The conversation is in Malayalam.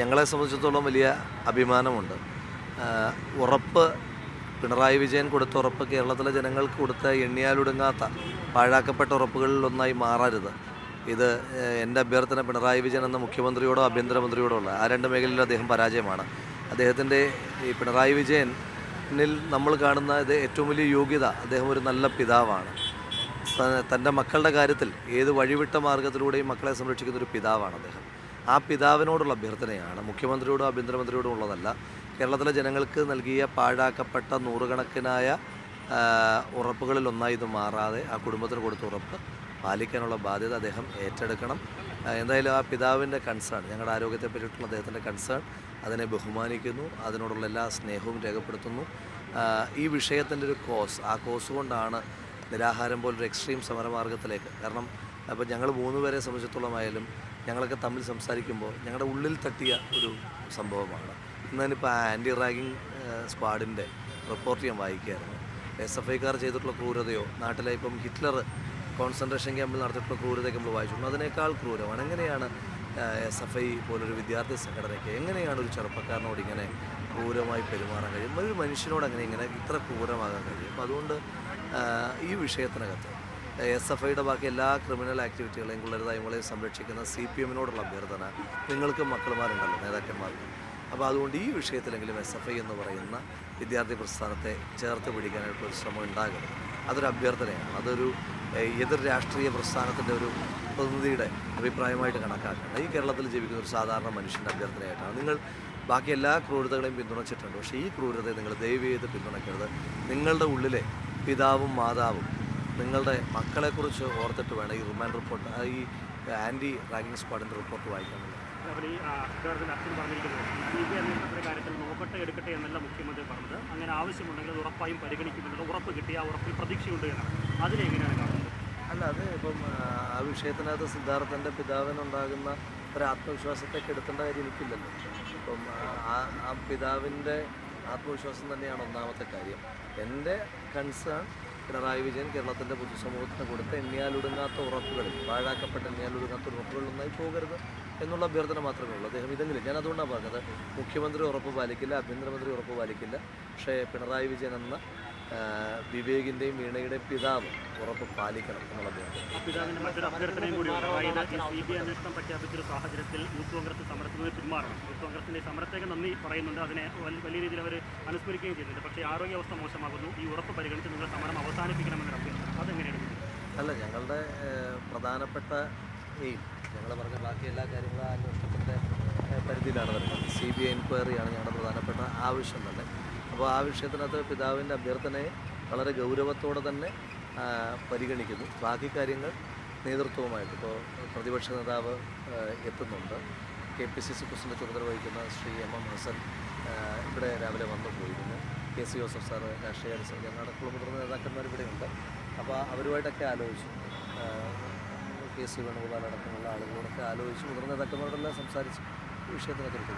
ഞങ്ങളെ സംബന്ധിച്ചിടത്തോളം വലിയ അഭിമാനമുണ്ട്. ഉറപ്പ് പിണറായി വിജയൻ കൊടുത്ത ഉറപ്പ് കേരളത്തിലെ ജനങ്ങൾക്ക് കൊടുത്ത എണ്ണിയാലൊടുങ്ങാത്ത പാഴാക്കപ്പെട്ട ഉറപ്പുകളിലൊന്നായി മാറരുത്. ഇത് എന്റെ അഭ്യർത്ഥന പിണറായി വിജയൻ എന്ന മുഖ്യമന്ത്രിയോടോ ആഭ്യന്തരമന്ത്രിയോടോ ഉള്ള ആ രണ്ട് മേഖലയിലും അദ്ദേഹം പരാജയമാണ്. അദ്ദേഹത്തിന്റെ ഈ പിണറായി വിജയനിൽ നമ്മൾ കാണുന്ന ഇത് ഏറ്റവും വലിയ യോഗ്യത അദ്ദേഹം ഒരു നല്ല പിതാവാണ്. തന്റെ മക്കളുടെ കാര്യത്തിൽ ഏത് വഴിവിട്ട മാർഗത്തിലൂടെയും മക്കളെ സംരക്ഷിക്കുന്ന ഒരു പിതാവാണ് അദ്ദേഹം. ആ പിതാവിനോടുള്ള അഭ്യർത്ഥനയാണ്. മുഖ്യമന്ത്രിയോടും ആഭ്യന്തരമന്ത്രിയോടും ഉള്ളതല്ല. കേരളത്തിലെ ജനങ്ങൾക്ക് നൽകിയ പാഴാക്കപ്പെട്ട നൂറുകണക്കിനായ ഉറപ്പുകളിൽ ഒന്നായി ഇത് മാറാതെ ആ കുടുംബത്തിന് കൊടുത്ത ഉറപ്പ് പാലിക്കാനുള്ള ബാധ്യത അദ്ദേഹം ഏറ്റെടുക്കണം. എന്തായാലും ആ പിതാവിന്റെ കൺസേൺ ഞങ്ങളുടെ ആരോഗ്യത്തെ പറ്റിയിട്ടുള്ള അദ്ദേഹത്തിന്റെ കൺസേൺ അതിനെ ബഹുമാനിക്കുന്നു. അതിനോടുള്ള എല്ലാ സ്നേഹവും രേഖപ്പെടുത്തുന്നു. ഈ വിഷയത്തിന്റെ ഒരു കോസ് ആ കോസ് കൊണ്ടാണ് നിരാഹാരം പോലൊരു എക്സ്ട്രീം സമരമാർഗത്തിലേക്ക്. കാരണം അപ്പോൾ ഞങ്ങൾ മൂന്ന് പേരെ സംബന്ധിച്ചിടത്തോളമായാലും ഞങ്ങളൊക്കെ തമ്മിൽ സംസാരിക്കുമ്പോൾ ഞങ്ങളുടെ ഉള്ളിൽ തട്ടിയ ഒരു സംഭവമാണ്. ഇന്നിപ്പോൾ ആന്റി റാഗിങ് സ്ക്വാഡിന്റെ റിപ്പോർട്ട് ഞാൻ വായിക്കുകയായിരുന്നു. എസ് എഫ് ഐക്കാർ ചെയ്തിട്ടുള്ള ക്രൂരതയോ നാട്ടിലെ ഇപ്പം ഹിറ്റ്ലർ കോൺസെൻട്രേഷൻ ക്യാമ്പിൽ നടത്തിയിട്ടുള്ള ക്രൂരതയൊക്കെ നമ്മൾ വായിച്ചിട്ടുണ്ട്. അതിനേക്കാൾ ക്രൂരമാണ്. എങ്ങനെയാണ് എസ് എഫ് ഐ പോലൊരു വിദ്യാർത്ഥി സംഘടനയ്ക്ക് എങ്ങനെയാണ് ഒരു ചെറുപ്പക്കാരനോട് ഇങ്ങനെ ക്രൂരമായി പെരുമാറാൻ കഴിയും ഒരു മനുഷ്യനോട് അങ്ങനെ ഇങ്ങനെ ഇത്ര ക്രൂരമാകാൻ കഴിയും? അതുകൊണ്ട് ഈ വിഷയത്തിനകത്ത് എസ് എഫ് ഐയുടെ ബാക്കി എല്ലാ ക്രിമിനൽ ആക്ടിവിറ്റികളെയും കുള്ളരുതായ്മകളെയും സംരക്ഷിക്കുന്ന സി പി എമ്മിനോടുള്ള അഭ്യർത്ഥന നിങ്ങൾക്ക് മക്കളുമാരുണ്ടല്ലോ നേതാക്കന്മാർക്ക് അപ്പോൾ അതുകൊണ്ട് ഈ വിഷയത്തിലെങ്കിലും എസ് എഫ് ഐ എന്ന് പറയുന്ന വിദ്യാർത്ഥി പ്രസ്ഥാനത്തെ ചേർത്ത് പിടിക്കാനായിട്ടുള്ള ശ്രമം ഉണ്ടാകരുത്. അതൊരു അഭ്യർത്ഥനയാണ്. അതൊരു എതിർ രാഷ്ട്രീയ പ്രസ്ഥാനത്തിന്റെ ഒരു പ്രതിനിധിയുടെ അഭിപ്രായമായിട്ട് കണക്കാക്കണം ഈ കേരളത്തിൽ ജീവിക്കുന്ന ഒരു സാധാരണ മനുഷ്യന്റെ അഭ്യർത്ഥനയായിട്ടാണ്. നിങ്ങൾ ബാക്കി എല്ലാ ക്രൂരതകളെയും പിന്തുണച്ചിട്ടുണ്ട്. പക്ഷേ ഈ ക്രൂരതയെ നിങ്ങൾ ദയവ് ചെയ്ത് പിന്തുണയ്ക്കരുത്. നിങ്ങളുടെ ഉള്ളിലെ പിതാവും മാതാവും നിങ്ങളുടെ മക്കളെക്കുറിച്ച് ഓർത്തിട്ട് വേണം ഈ റിമാൻഡ് റിപ്പോർട്ട് ഈ ആന്റി റാഗിംഗ് സ്ക്വാഡിന്റെ റിപ്പോർട്ട് വായിക്കാൻ ഈ ആ, ഇദ്ദേഹത്തിന്റെ അച്ഛൻ പറഞ്ഞിരിക്കുന്നത് സി ബി ഐ കാര്യത്തിൽ നോക്കട്ടെ എടുക്കട്ടെ എന്നല്ല മുഖ്യമന്ത്രി പറഞ്ഞത്. അങ്ങനെ ആവശ്യമുണ്ടെങ്കിൽ അത് ഉറപ്പായും പരിഗണിക്കുമെന്നുള്ള ഉറപ്പ് കിട്ടി ആ ഉറപ്പിൽ പ്രതീക്ഷയുണ്ട് എന്നാണ്. അതിനെങ്ങനെയാണ് കാണുന്നത്? അല്ല അത് ഇപ്പം ആ, ആ വിഷയത്തിനകത്ത് സിദ്ധാർത്ഥന്റെ പിതാവിനുണ്ടാകുന്ന ഒരു ആത്മവിശ്വാസത്തെ കെടുത്തേണ്ട കാര്യം എനിക്കില്ലല്ലോ. ഇപ്പം ആ ആ പിതാവിന്റെ ആത്മവിശ്വാസം തന്നെയാണ് ഒന്നാമത്തെ കാര്യം. എന്റെ കൺസേൺ പിണറായി വിജയൻ കേരളത്തിന്റെ പൊതുസമൂഹത്തിന് കൊടുത്ത എണ്ണിയാലൊടുങ്ങാത്ത ഉറപ്പുകളിൽ പാഴാക്കപ്പെട്ട എണ്ണിയാലൊടുങ്ങാത്ത ഉറപ്പുകളിലൊന്നായി പോകരുത് എന്നുള്ള അഭ്യർത്ഥന മാത്രമേ ഉള്ളൂ. അദ്ദേഹം ഇതെങ്കിലും ഞാൻ അതുകൊണ്ടാണ് പറഞ്ഞത് മുഖ്യമന്ത്രി ഉറപ്പ് പാലിക്കില്ല ആഭ്യന്തരമന്ത്രി ഉറപ്പ് പാലിക്കില്ല. പക്ഷേ പിണറായി വിജയൻ എന്ന വിവേകിന്റെയും വീണയുടെയും പിതാവ് ഉറപ്പ് പാലിക്കണം എന്നുള്ള അഭ്യർത്ഥന മറ്റൊരു അഭ്യർത്ഥനയും കൂടി ഉണ്ട്. അതായത് ഈ സി ബി ഐ അന്വേഷണം പ്രഖ്യാപിച്ചൊരു കോൺഗ്രസ് സമരത്തിൽ നിന്ന് പിന്മാറണം. കോൺഗ്രസിന്റെ ഈ സമരത്തേക്ക് പറയുന്നുണ്ട്. അതിനെ വലിയ രീതിയിൽ അവർ അനുസ്മരിക്കുകയും ചെയ്യുന്നുണ്ട്. പക്ഷേ ആരോഗ്യാവസ്ഥ മോശമാകുന്നു. ഈ ഉറപ്പ് പരിഗണിച്ച് നിങ്ങൾ സമരം അവസാനിപ്പിക്കണമെന്നൊരു അഭ്യർത്ഥന. അതെങ്ങനെയാണ്? അല്ല ഞങ്ങളുടെ പ്രധാനപ്പെട്ട എയിം ഞങ്ങൾ പറഞ്ഞ ബാക്കി എല്ലാ കാര്യങ്ങളും ആ അന്വേഷണത്തിന്റെ പരിധിയിലാണ് വരുന്നത്. സി ബി ഐ എൻക്വയറിയാണ് ഞങ്ങളുടെ പ്രധാനപ്പെട്ട ആവശ്യം തന്നെ. അപ്പോൾ ആ വിഷയത്തിനകത്ത് പിതാവിന്റെ അഭ്യർത്ഥനയെ വളരെ ഗൗരവത്തോടെ തന്നെ പരിഗണിക്കുന്നു. ബാക്കി കാര്യങ്ങൾ നേതൃത്വവുമായിട്ട്. ഇപ്പോൾ പ്രതിപക്ഷ നേതാവ് എത്തുന്നുണ്ട്. K P C C president ചുമതല വഹിക്കുന്ന ശ്രീ എം എം ഹസൻ ഇവിടെ രാവിലെ വന്നു പോയിരുന്നു. കെ സി ജോസഫ് സാറ് രാഷ്ട്രീയ സംഘം അടക്കമുള്ള മുതിർന്ന നേതാക്കന്മാർ ഇവിടെയുണ്ട് അപ്പോൾ അവരുമായിട്ടൊക്കെ ആലോചിച്ചു. കെ സി വേണുഗോപാൽ അടക്കമുള്ള ആളുകളോടൊക്കെ ആലോചിച്ച് മുതിർന്ന നേതാക്കന്മാരോടെല്ലാം സംസാരിച്ച് വിഷയത്തിനെ കുറിച്ച്